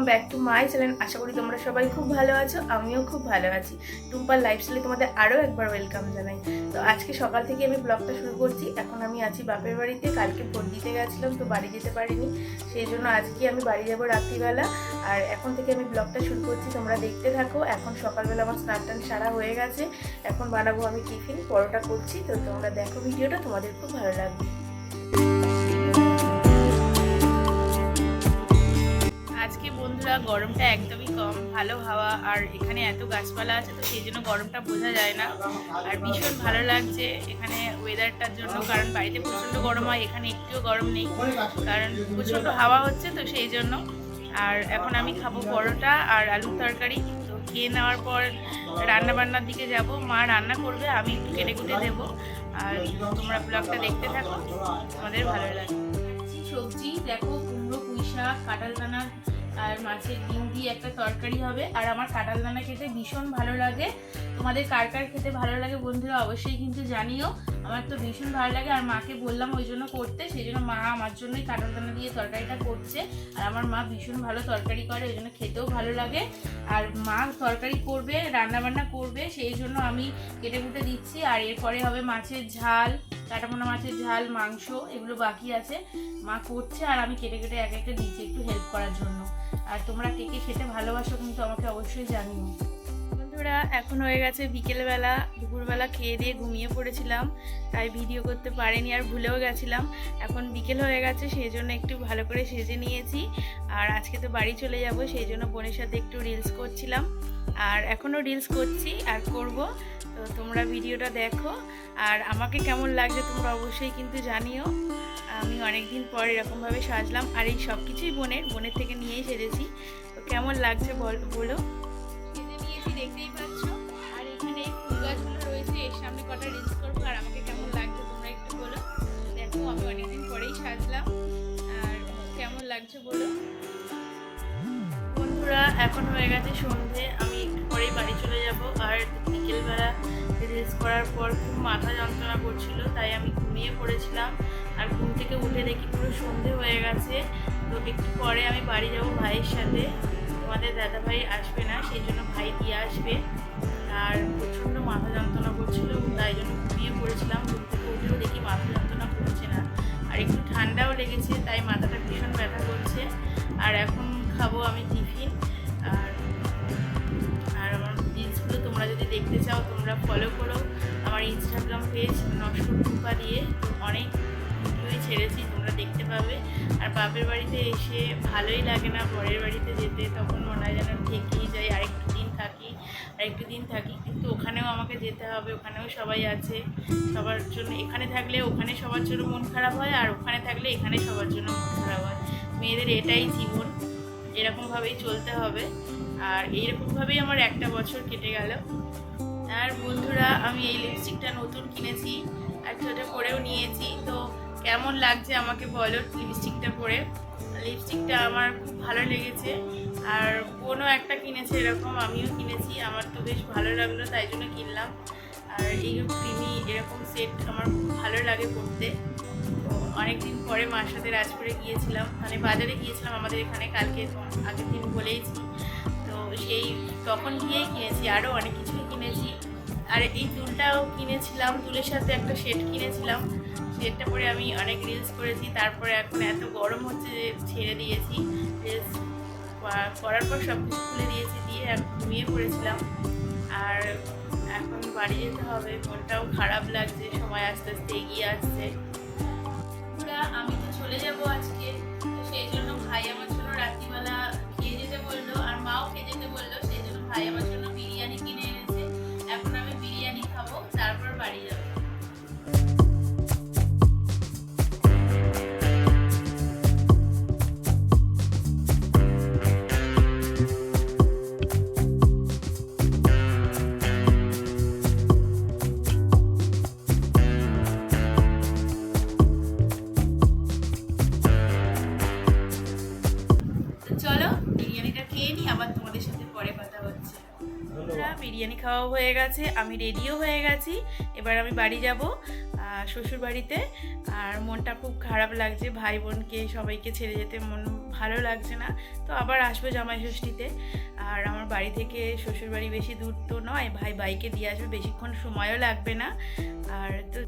Welcome back to my channel আশা করি তোমরা সবাই খুব ভালো আছো, আমিও খুব ভালো আছি। টুম্পার লাইফস্টাইলে তোমাদের আরও একবার ওয়েলকাম জানাই। তো আজকে সকাল থেকে আমি ব্লগটা শুরু করছি। এখন আমি আছি বাপের বাড়িতে, কালকে ভোট দিতে গেছিলাম, তো বাড়ি যেতে পারিনি। সেই জন্য আজকে আমি বাড়ি যাব রাত্রিবেলা। আর এখন থেকে আমি ব্লগটা শুরু করছি, তোমরা দেখতে থাকো। এখন সকালবেলা আমার স্নান টান সারা হয়ে গেছে। এখন বানাবো আমি টিফিন পরোটা করছি। তো তোমরা দেখো ভিডিওটা, তোমাদের খুব ভালো লাগবে। বন্ধুরা গরমটা একদমই কম, ভালো হাওয়া, আর এখানে এত গাছপালা আছে তো সেই জন্য গরমটা বোঝা যায় না। আর ভীষণ ভালো লাগছে এখানে ওয়েদারটার জন্য, কারণ বাড়িতে প্রচণ্ড গরম হয়, এখানে একটুও গরম নেই, কারণ প্রচণ্ড হাওয়া হচ্ছে তো সেই জন্য। আর এখন আমি খাব পরোটা আর আলুর তরকারি, তো খেয়ে নেওয়ার পর রান্না বান্নার দিকে যাব, মা রান্না করবে, আমি একটু কেটে কুটে দেবো, আর তোমরা ব্লগটা দেখতে থাকো, তোমাদের ভালো লাগবে। সবজি, দেখো কুমড়ো, পুঁই শাক, কাঁঠাল দানা আর মাছের ডিম দিয়ে একটা তরকারি হবে। আর আমার কাঁঠাল দানা খেতে ভীষণ ভালো লাগে। তোমাদের কার কার খেতে ভালো লাগে বন্ধুরা অবশ্যই কিন্তু জানিও। আমার তো ভীষণ ভালো লাগে। আর মাকে বললাম ওই জন্য করতে, সেই জন্য মা আমার জন্যই কাঁঠাল দানা দিয়ে তরকারিটা করছে। আর আমার মা ভীষণ ভালো তরকারি করে, ওই জন্য খেতেও ভালো লাগে। আর মা তরকারি করবে রান্না বান্না করবে, সেই জন্য আমি কেটে কুটে দিচ্ছি। আর এরপরে হবে মাছের ঝাল, কাটাপোনা মাছের ঝাল, মাংস, এগুলো বাকি আছে। মা করছে আর আমি কেটে কেটে এক একটা দিচ্ছি একটু হেল্প করার জন্য। আর তোমরা কে কে খেতে ভালোবাসো কিন্তু আমাকে অবশ্যই জানিও। বন্ধুরা, এখন হয়ে গেছে বিকেলবেলা, দুপুরবেলা খেয়ে দিয়ে ঘুমিয়ে পড়েছিলাম, তাই ভিডিও করতে পারিনি আর ভুলেও গেছিলাম। এখন বিকেল হয়ে গেছে, সেই জন্য একটু ভালো করে সেজে নিয়েছি। আর আজকে তো বাড়ি চলে যাব, সেই জন্য বোনের সাথে একটু রিলস করছিলাম। আর এখনও রিলস করছি আর করব, তো তোমরা ভিডিওটা দেখো। আর আমাকে কেমন লাগছে তোমরা অবশ্যই কিন্তু জানিও। আমি অনেক দিন পর এরকমভাবে সাজলাম আর এই সব কিছুই বোনের বোনের থেকে নিয়েই সেজেছি। তো কেমন লাগছে বল বলো? সেজে নিয়েছি দেখতেই পাচ্ছ আর এখানে এই ফুল গাছগুলো রয়েছে এর সামনে কটা রিলস করব আর আমাকে কেমন লাগছে তোমরা একটু বলো। দেখো আমি অনেকদিন পরেই সাজলাম আর কেমন লাগছে বলো? বন্ধুরা এখন হয়ে গেছে সন্ধে আমি একটু পরেই বাড়ি চলে যাব আর বিকেলবেলা রিলস করার পর খুব মাথা যন্ত্রণা করছিল তাই আমি ঘুমিয়ে পড়েছিলাম। আর ঘুম থেকে উঠে দেখি পুরো সন্ধে হয়ে গেছে। তো একটু পরে আমি বাড়ি যাব ভাইয়ের সাথে। তোমাদের দাদা ভাই আসবে না, সেই জন্য ভাই দিয়ে আসবে। আর প্রচণ্ড মাথা যন্ত্রণা করছিল, তাই জন্য ঘুমিয়ে পড়েছিলাম। ঘুম থেকে উঠেও দেখি মাথা যন্ত্রণা করছে না। আর একটু ঠান্ডাও লেগেছে, তাই মাথাটা ভীষণ ব্যথা করছে। আর এখন খাব আমি টিফিন। আর আর আমার রিলসগুলো তোমরা যদি দেখতে চাও, তোমরা ফলো করো। আমার ইনস্টাগ্রাম পেজ নষ্ট টুপা দিয়ে। অনেক ছেড়েছি, তোমরা দেখতে পাবে। আর বাপের বাড়িতে এসে ভালোই লাগে না পরের বাড়িতে যেতে, তখন মনে হয় যেন থেকেই যাই, আরেকটু দিন থাকি, আরেকটু দিন থাকি। কিন্তু ওখানেও আমাকে যেতে হবে, ওখানেও সবাই আছে, সবার জন্য, এখানে থাকলে ওখানে সবার জন্য মন খারাপ হয়, আর ওখানে থাকলে এখানে সবার জন্য মন খারাপ হয়। মেয়েদের এটাই জীবন, এরকমভাবেই চলতে হবে। আর এইরকমভাবেই আমার একটা বছর কেটে গেল। আর বন্ধুরা, আমি এই লিপস্টিকটা নতুন কিনেছি, আর ছোটো করেও নিয়েছি, তো কেমন লাগছে আমাকে বলো লিপস্টিকটা পরে? লিপস্টিকটা আমার খুব ভালো লেগেছে। আর কোনো একটা কিনেছে এরকম, আমিও কিনেছি, আমার তো বেশ ভালো লাগল, তাই জন্য কিনলাম। আর এই ক্রিমি এরকম সেট আমার খুব ভালো লাগে পরতে। তো অনেকদিন পরে মার সাথে রাজপুরে গিয়েছিলাম মানে বাজারে গিয়েছিলাম আমাদের এখানে, কালকে আগের দিন বলেইছি। তো সেই তখন গিয়েই কিনেছি, আরও অনেক কিছুই কিনেছি। আর এই দুলটাও কিনেছিলাম দুলের সাথে একটা সেট কিনেছিলাম। সেটটা পরে আমি অনেক রিলস করেছি, তারপরে এখন এত গরম হচ্ছে যে ছেড়ে দিয়েছি। রিলস করার পর সব কিছু খুলে দিয়েছি, দিয়ে ঘুমিয়ে পড়েছিলাম। আর এখন বাড়ি যেতে হবে, মনটাও খারাপ লাগছে, সময় আস্তে আস্তে এগিয়ে আসছে। আমি তো চলে যাব আজকে। তো সেই জন্য ভাই আমার জন্য রাত্রিবেলা খেয়ে যেতে বলল, আর মাও খেয়ে যেতে বলল, সেই জন্য ভাই আমার বিরিয়ানি খাওয়া হয়ে গেছে, আমি রেডিও হয়ে গেছি, এবার আমি বাড়ি যাব শ্বশুর বাড়িতে আর মনটা খুব খারাপ লাগছে, ভাই বোনকে, সবাইকে ছেড়ে যেতে মন ভালো লাগছে না, তো আবার আসব জামাই ষষ্ঠীতে, আর আমার বাড়ি থেকে শ্বশুর বাড়ি বেশি দূর তো নয়, ভাই বাইকে দিয়ে আসবে, বেশিক্ষণ সময়ও লাগবে না, আর তো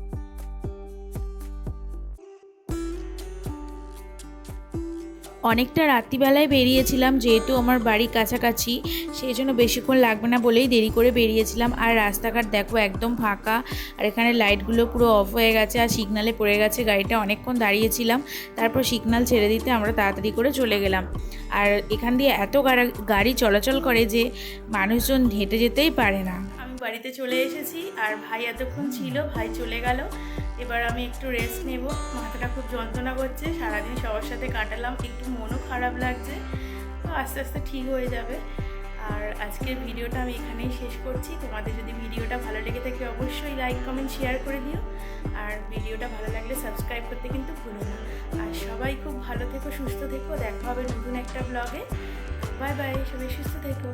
অনেকটা রাত্রিবেলায় বেরিয়েছিলাম, যেহেতু আমার বাড়ি কাছাকাছি সেই জন্য বেশিক্ষণ লাগবে না বলেই দেরি করে বেরিয়েছিলাম। আর রাস্তাঘাট দেখো একদম ফাঁকা, আর এখানে লাইটগুলো পুরো অফ হয়ে গেছে আর সিগনালে পড়ে গেছে, গাড়িটা অনেকক্ষণ দাঁড়িয়েছিলাম। তারপর সিগনাল ছেড়ে দিতে আমরা তাড়াতাড়ি করে চলে গেলাম। আর এখান দিয়ে এত গাড়া- চলাচল করে যে মানুষজন হেঁটে যেতেই পারে না। আমি বাড়িতে চলে এসেছি, আর ভাই এতক্ষণ ছিল, ভাই চলে গেল। এবার আমি একটু রেস্ট নেব। মাথাটা খুব যন্ত্রণা করছে, সারাদিন সবার সাথে কাটালাম, একটু মনও খারাপ লাগছে। তো আস্তে আস্তে ঠিক হয়ে যাবে। আর আজকের ভিডিওটা আমি এখানেই শেষ করছি। তোমাদের যদি ভিডিওটা ভালো লেগে থাকে অবশ্যই লাইক কমেন্ট শেয়ার করে দিও। আর ভিডিওটা ভালো লাগলে সাবস্ক্রাইব করতে কিন্তু ভুলো না। আর সবাই খুব ভালো থেকো, সুস্থ থেকো। দেখা হবে নতুন একটা ব্লগে বাই বাই সবাই সুস্থ থেকো।